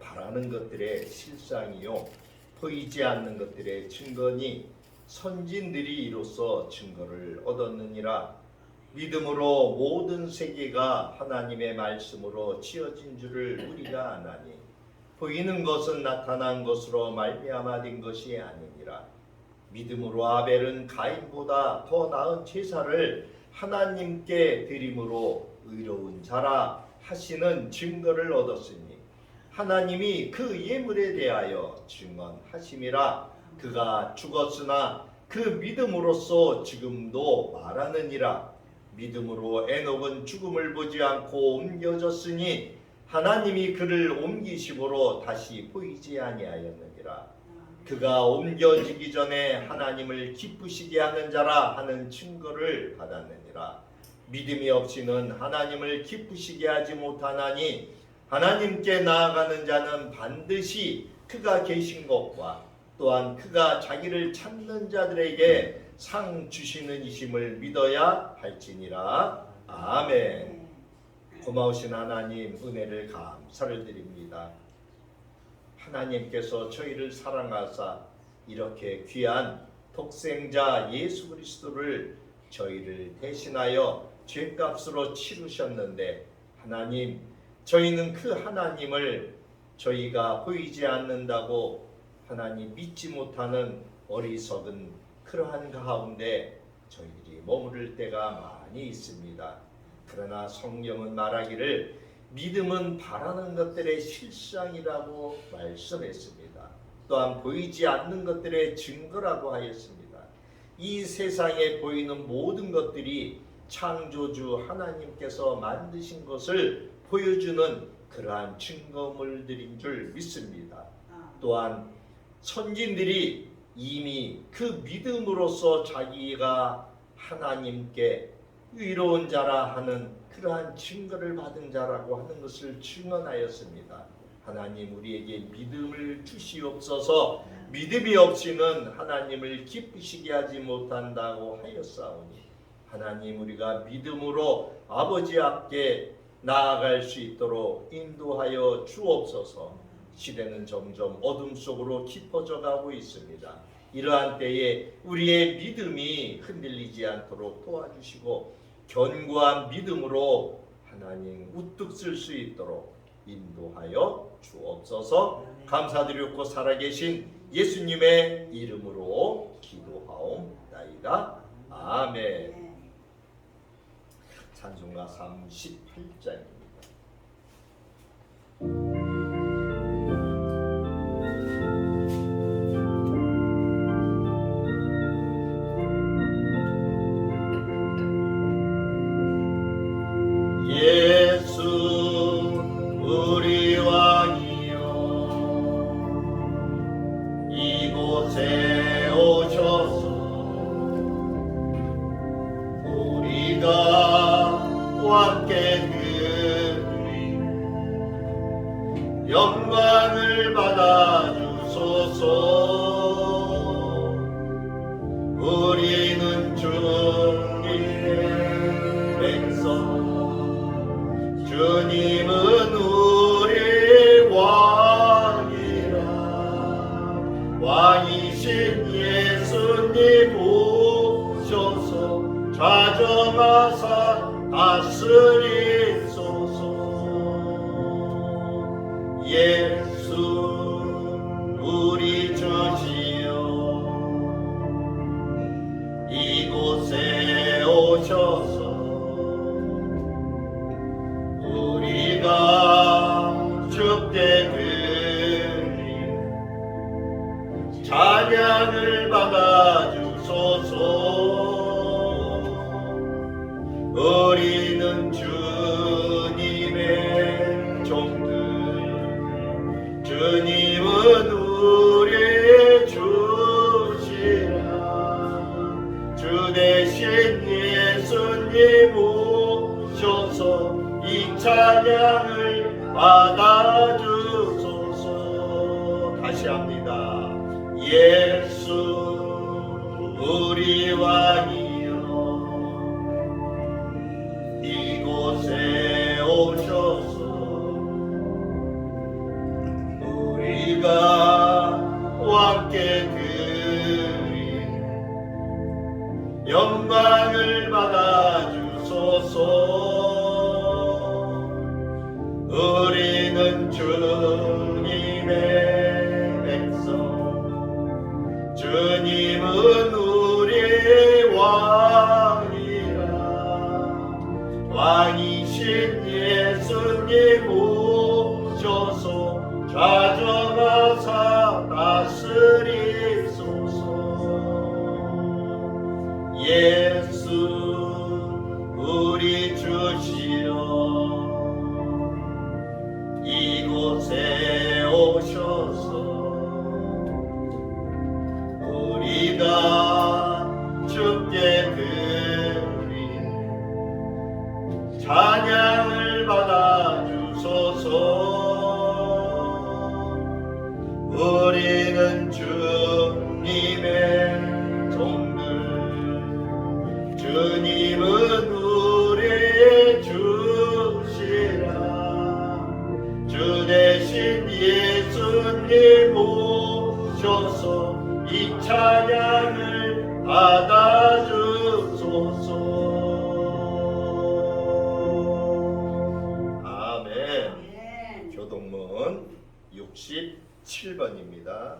바라는 것들의 실상이요 보이지 않는 것들의 증거니 선진들이 이로써 증거를 얻었느니라. 믿음으로 모든 세계가 하나님의 말씀으로 지어진 줄을 우리가 아나니 보이는 것은 나타난 것으로 말미암아 된 것이 아니니라. 믿음으로 아벨은 가인보다 더 나은 제사를 하나님께 드림으로 의로운 자라 하시는 증거를 얻었으니 하나님이 그 예물에 대하여 증언하심이라. 그가 죽었으나 그 믿음으로써 지금도 말하느니라. 믿음으로 에녹은 죽음을 보지 않고 옮겨졌으니 하나님이 그를 옮기심으로 다시 보이지 아니하였느니라. 그가 옮겨지기 전에 하나님을 기쁘시게 하는 자라 하는 증거를 받았느니라. 믿음이 없이는 하나님을 기쁘시게 하지 못하나니 하나님께 나아가는 자는 반드시 그가 계신 것과 또한 그가 자기를 찾는 자들에게 상 주시는 이심을 믿어야 할지니라. 아멘. 고마우신 하나님 은혜를 감사를 드립니다. 하나님께서 저희를 사랑하사 이렇게 귀한 독생자 예수 그리스도를 저희를 대신하여 죄값으로 치르셨는데 하나님 저희는 그 하나님을 저희가 보이지 않는다고 하나님 믿지 못하는 어리석은 그러한 가운데 저희들이 머무를 때가 많이 있습니다. 그러나 성경은 말하기를 믿음은 바라는 것들의 실상이라고 말씀했습니다. 또한 보이지 않는 것들의 증거라고 하였습니다. 이 세상에 보이는 모든 것들이 창조주 하나님께서 만드신 것을 보여주는 그러한 증거물들인 줄 믿습니다. 또한 선진들이 이미 그 믿음으로써 자기가 하나님께 의로운 자라 하는 그러한 증거를 받은 자라고 하는 것을 증언하였습니다. 하나님 우리에게 믿음을 주시옵소서. 믿음이 없이는 하나님을 기쁘시게 하지 못한다고 하였사오니 하나님 우리가 믿음으로 아버지 앞에 나아갈 수 있도록 인도하여 주옵소서. 시대는 점점 어둠 속으로 깊어져 가고 있습니다. 이러한 때에 우리의 믿음이 흔들리지 않도록 도와주시고 견고한 믿음으로 하나님 우뚝 쓸 수 있도록 인도하여 주옵소서. 감사드렸고 살아계신 예수님의 이름으로 기도하옵나이다. 아멘. 찬송가 38장입니다. 왕이신 예수님 오셔서 좌정하사 다스리소서. 예 찬양을 받아주소서. 다시 합니다. 예수 우리 왕이여 이곳에 오셔서 우리가 왕께 드린 영광을 받아주소서. 우리는 주님의 백성. 주님은 우리의 왕이라. 왕이신 예수님 오셔서 좌전 자녀. 67번입니다.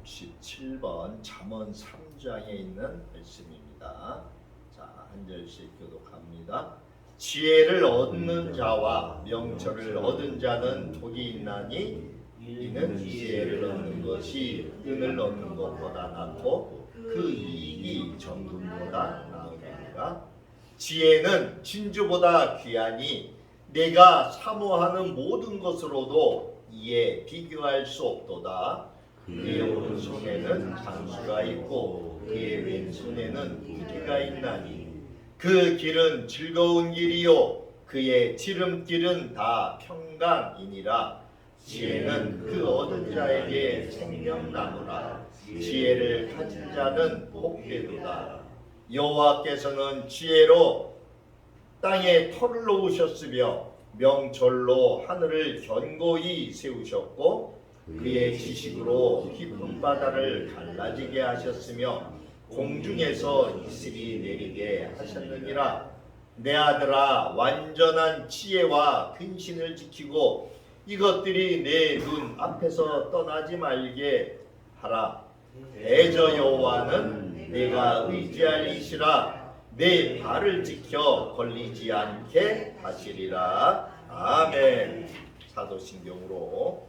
육십칠 번 잠언 3장에 있는 말씀입니다. 자, 한 절씩 교독합니다. 지혜를 얻는 자와 명철을 얻은 자는 복이 있나니 이는 지혜를 얻는 것이 끈을 얻는 것보다 낫고 그 이익이 정금보다 나으니라. 지혜는 진주보다 귀하니 내가 사모하는 모든 것으로도 이에 비교할 수 없도다. 그의 오른손에는 장수가 있고 그의 왼손에는 무기가 있나니. 그 길은 즐거운 길이요. 그의 지름길은 다 평강이니라. 지혜는 그 얻은 자에게 생명나무라. 지혜를 가진 자는 복되도다. 여호와께서는 지혜로 땅에 털을 놓으셨으며 명철로 하늘을 견고히 세우셨고 그의 지식으로 깊은 바다를 갈라지게 하셨으며 공중에서 이슬이 내리게 하셨느니라. 내 아들아 완전한 지혜와 근신을 지키고 이것들이 내 눈 앞에서 떠나지 말게 하라. 대저 여호와는 내가 의지할 이시라. 내 발을 지켜 걸리지 않게 하시리라. 아멘. 사도신경으로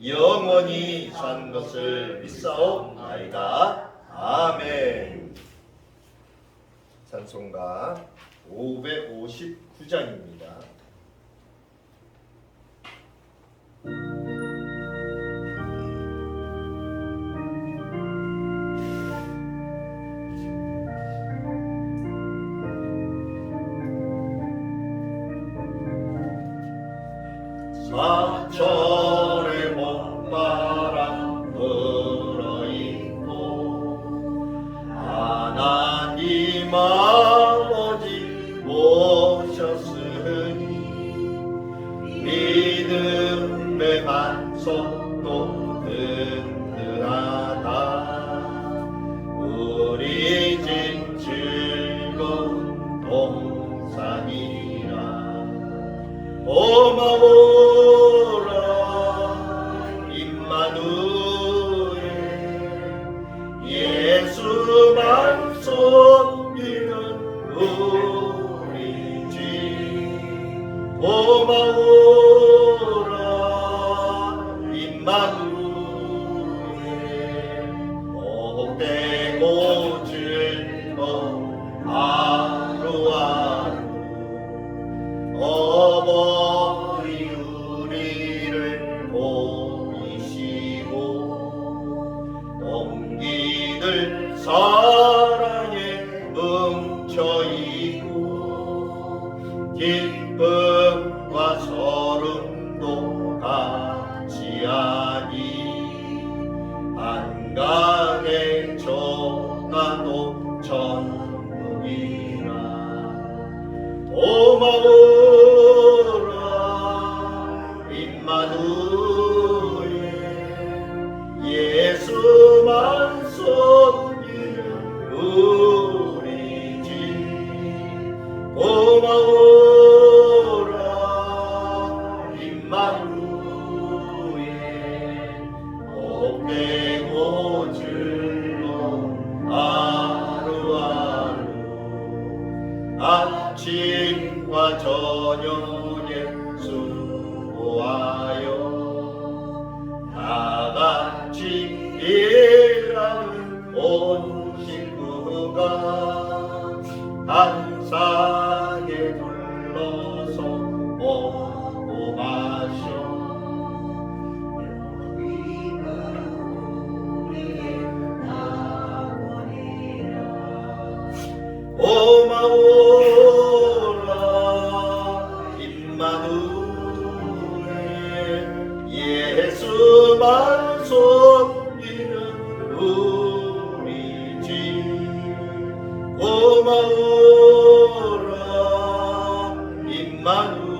영원히 산 것을 믿사옵나이다. 아멘. 찬송가 559장입니다. 하나 사랑에 뭉쳐 있고 기쁨과 서름도 같이 아니 안간의 전화도 전부이라. 고마워 Sogno Manu.